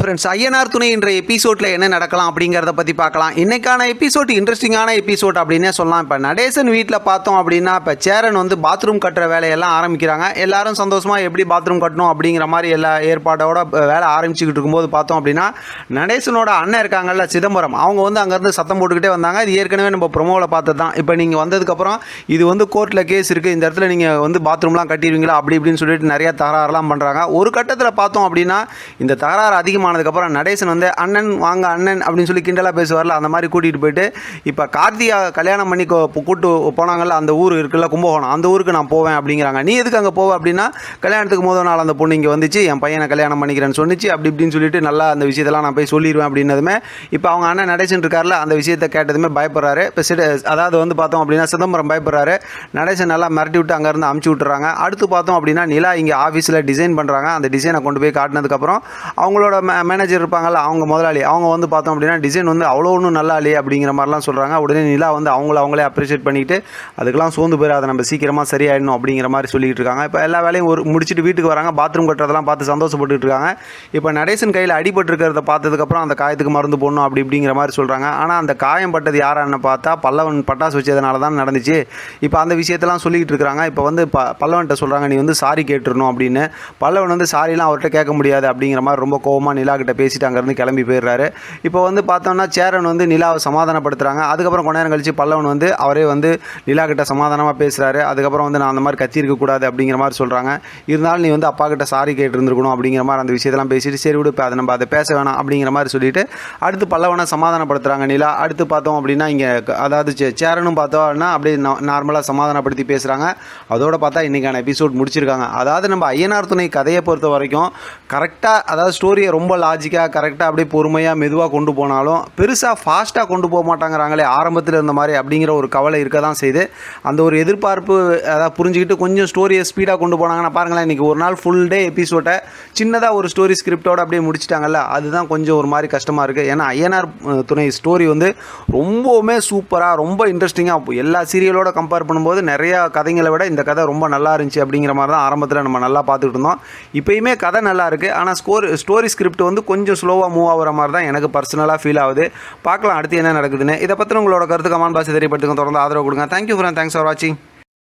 Friends Ayyanar துணை என்ற எபிசோடில் என்ன நடக்கலாம் அப்படிங்கிறத பற்றி பார்க்கலாம். இன்னைக்கான எபிசோட் இன்ட்ரெஸ்டிங்கான எபிசோட் அப்படின்னே சொல்லலாம். இப்போ நடேசன் வீட்டில் பார்த்தோம் அப்படின்னா இப்போ சேரன் வந்து பாத்ரூம் கட்டுற வேலையெல்லாம் ஆரம்பிக்கிறாங்க. எல்லாரும் சந்தோஷமாக எப்படி பாத்ரூம் கட்டணும் அப்படிங்கிற மாதிரி எல்லா ஏற்பாடோட வேலை ஆரம்பிச்சுக்கிட்டு இருக்கும்போது பார்த்தோம் அப்படின்னா நடேசனோட அண்ணன் இருக்காங்கல்ல சிதம்பரம். அவங்க வந்து அங்கேருந்து சத்தம் போட்டுக்கிட்டே வந்தாங்க. இது ஏற்கனவே நம்ம ப்ரொமோவில் பார்த்தது தான் இப்போ நீங்கள் வந்ததுக்கப்புறம் இது வந்து கோர்ட்டில் கேஸ் இருக்குது இந்த இடத்துல நீங்கள் வந்து பாத்ரூம்லாம் கட்டிடுவீங்களா? அப்படி இப்படின்னு சொல்லிட்டு நிறைய தகராறுலாம் பண்ணுறாங்க ஒரு கட்டத்தில் பார்த்தோம் அப்படின்னா இந்த தகராறு ஆனதுக்கப்புறம் நடேசன் வந்து அண்ணன் வாங்க அண்ணன் அப்படின்னு சொல்லி கிண்டலாக பேசுவார்ல அந்த மாதிரி கூட்டிகிட்டு போயிட்டு இப்போ கார்த்தியா கல்யாணம் பண்ணி கூட்டு போனாங்கல்ல அந்த ஊர் இருக்குல்ல கும்பகோணம் அந்த ஊருக்கு நான் போவேன் அப்படிங்கிறாங்க. நீ எதுக்கு அங்கே போவ? அப்படின்னா கல்யாணத்துக்கு முதல் நாள் அந்த பொண்ணு இங்கே வந்துச்சு என் பையனை கல்யாணம் பண்ணிக்கிறேன்னு சொன்னிச்சு அப்படி இப்படின்னு சொல்லிட்டு நல்லா அந்த விஷயத்தெல்லாம் நான் போய் சொல்லிடுவேன் அப்படின்னதுமே இப்போ அவங்க அண்ணன் நடேசன் இருக்கார்ல அந்த விஷயத்தை கேட்டதுமே பயப்படுறாரு. இப்போ சிட அதாவது வந்து பார்த்தோம் அப்படின்னா சிதம்பரம் பயப்படுறாரு. நடேசன் நல்லா மிரட்டி விட்டு அங்கேருந்து அமுச்சு விட்டுறாங்க. அடுத்து பார்த்தோம் அப்படின்னா நிலா இங்கே ஆஃபீஸில் டிசைன் பண்ணுறாங்க அந்த டிசைனை கொண்டு போய் காட்டினதுக்கப்புறம் அவங்களோட மேனேஜர் இருப்பாங்கல்ல அவங்க முதலாளி. அவங்க வந்து பார்த்தோம் அப்படின்னா டிசைன் வந்து அவ்வளோ ஒன்றும் நல்லா இல்லையே அப்படிங்கிற மாதிரிலாம் சொல்கிறாங்க உடனே நிலா வந்து அவங்கள அவங்களே அப்ரிஷியேட் பண்ணிக்கிட்டு அதுக்கெல்லாம் சோர்ந்து போயிடாது நம்ம சீக்கிரமாக சரியாயிடணும் அப்படிங்கிற மாதிரி சொல்லிட்டு இருக்காங்க. இப்போ எல்லா வேலையும் ஒரு முடிச்சுட்டு வீட்டுக்கு வராங்க. பாத்ரூம் கட்டுறதெல்லாம் பார்த்து சந்தோஷப்பட்டுட்டு இருக்காங்க. இப்போ நடேசன் கையில் அடிபட்டு இருக்கிறத பார்த்ததுக்கப்புறம் அந்த காயத்துக்கு மருந்து போடணும் அப்படி இப்படிங்கிற மாதிரி சொல்கிறாங்க ஆனால் அந்த காயம் பட்டது யாரான்னு பார்த்தா பல்லவன் பட்டாசு வச்சதுனால தான் நடந்துச்சு. இப்போ அந்த விஷயத்தெல்லாம் சொல்லிக்கிட்டு இருக்காங்க. இப்போ வந்து ப பல்லவன்கிட்ட சொல்கிறாங்க நீ வந்து சாரி கேட்டுருணும் அப்படின்னு. பல்லவன் வந்து சாரிலாம் அவர்கிட்ட கேட்க முடியாது அப்படிங்கிற மாதிரி ரொம்ப கோவமாக நிலா கிட்ட பேசிட்டு அங்கேருந்து கிளம்பி போயிடுறாரு. இப்போ வந்து பார்த்தோம்னா சேரன் வந்து நிலாவை சமாதானப்படுத்துகிறாங்க அதுக்கப்புறம் கொஞ்ச நேரம் கழிச்சு பல்லவன் வந்து அவரே வந்து நிலா கிட்ட சமாதானமாக பேசுகிறாரு அதுக்கப்புறம் வந்து நான் அந்த மாதிரி கத்தி இருக்கக்கூடாது அப்படிங்கிற மாதிரி சொல்கிறாங்க இருந்தாலும் நீ வந்து அப்பா கிட்ட சாரி கேட்டிருந்துருக்கணும் அப்படிங்கிற மாதிரி அந்த விஷயத்தெல்லாம் பேசிட்டு சரி விடு இப்போ அதை நம்ம அதை பேச வேணாம் அப்படிங்கிற மாதிரி சொல்லிட்டு அடுத்து பல்லவனை சமாதானப்படுத்துகிறாங்க நிலா. அடுத்து பார்த்தோம் அப்படின்னா இங்கே அதாவது சே- சேரனும் பார்த்தோம்னா அப்படியே நார்மலாக சமாதானப்படுத்தி பேசுகிறாங்க அதோட பார்த்தா இன்றைக்கான எபிசோட் முடிச்சிருக்காங்க. அதாவது நம்ம ஐயனார் துணை கதையை பொறுத்த வரைக்கும் கரெக்டாக அதாவது ஸ்டோரியை ரொம்ப லாஜிக்காக கரெக்டாக அப்படியே பொறுமையாக மெதுவாக கொண்டு போனாலும் பெருசாக ஃபாஸ்ட்டாக கொண்டு போக மாட்டாங்கிறாங்களே ஆரம்பத்தில் இருந்த மாதிரி அப்படிங்கிற ஒரு கவலை இருக்க தான் செய்யுது அந்த ஒரு எதிர்பார்ப்பு அதாவது புரிஞ்சுக்கிட்டு கொஞ்சம் ஸ்டோரியை ஸ்பீடாக கொண்டு போனாங்கன்னா பாருங்களேன் இன்றைக்கி ஒரு நாள் ஃபுல் டே எபிசோட்டை சின்னதாக ஒரு ஸ்டோரி ஸ்கிரிப்டோடு அப்படியே முடிச்சிட்டாங்கல்ல அதுதான் கொஞ்சம் ஒரு மாதிரி கஷ்டமாக இருக்குது ஏன்னா ஐயனார் துணை ஸ்டோரி வந்து ரொம்பவுமே சூப்பராக ரொம்ப இன்ட்ரெஸ்டிங்காக எல்லா சீரியலோட கம்பேர் பண்ணும்போது நிறையா கதைங்களை விட இந்த கதை ரொம்ப நல்லா இருந்துச்சு அப்படிங்கிற மாதிரி தான் ஆரம்பத்தில் நம்ம நல்லா பார்த்துக்கிட்டு இருந்தோம். இப்போயுமே கதை நல்லா இருக்குது ஆனால் ஸ்கோர் ஸ்டோரி ஸ்கிரிப்ட் வந்து கொஞ்சம் ஸ்லோவாக மூவ் ஆகிற மாதிரி தான் எனக்கு பர்சனலாக ஃபீல் ஆகுது. பார்க்கலாம் அடுத்து என்ன நடக்குதுன்னு. இதை பற்றி உங்களோட கருத்து கமான் பாசி தெரியப்படுத்துங்க. தொடர்ந்து ஆதரவு கொடுங்க. தேங்க்யூ ஃப்ரெண்ட் தேங்க்ஸ் ஃபார் வாட்சிங்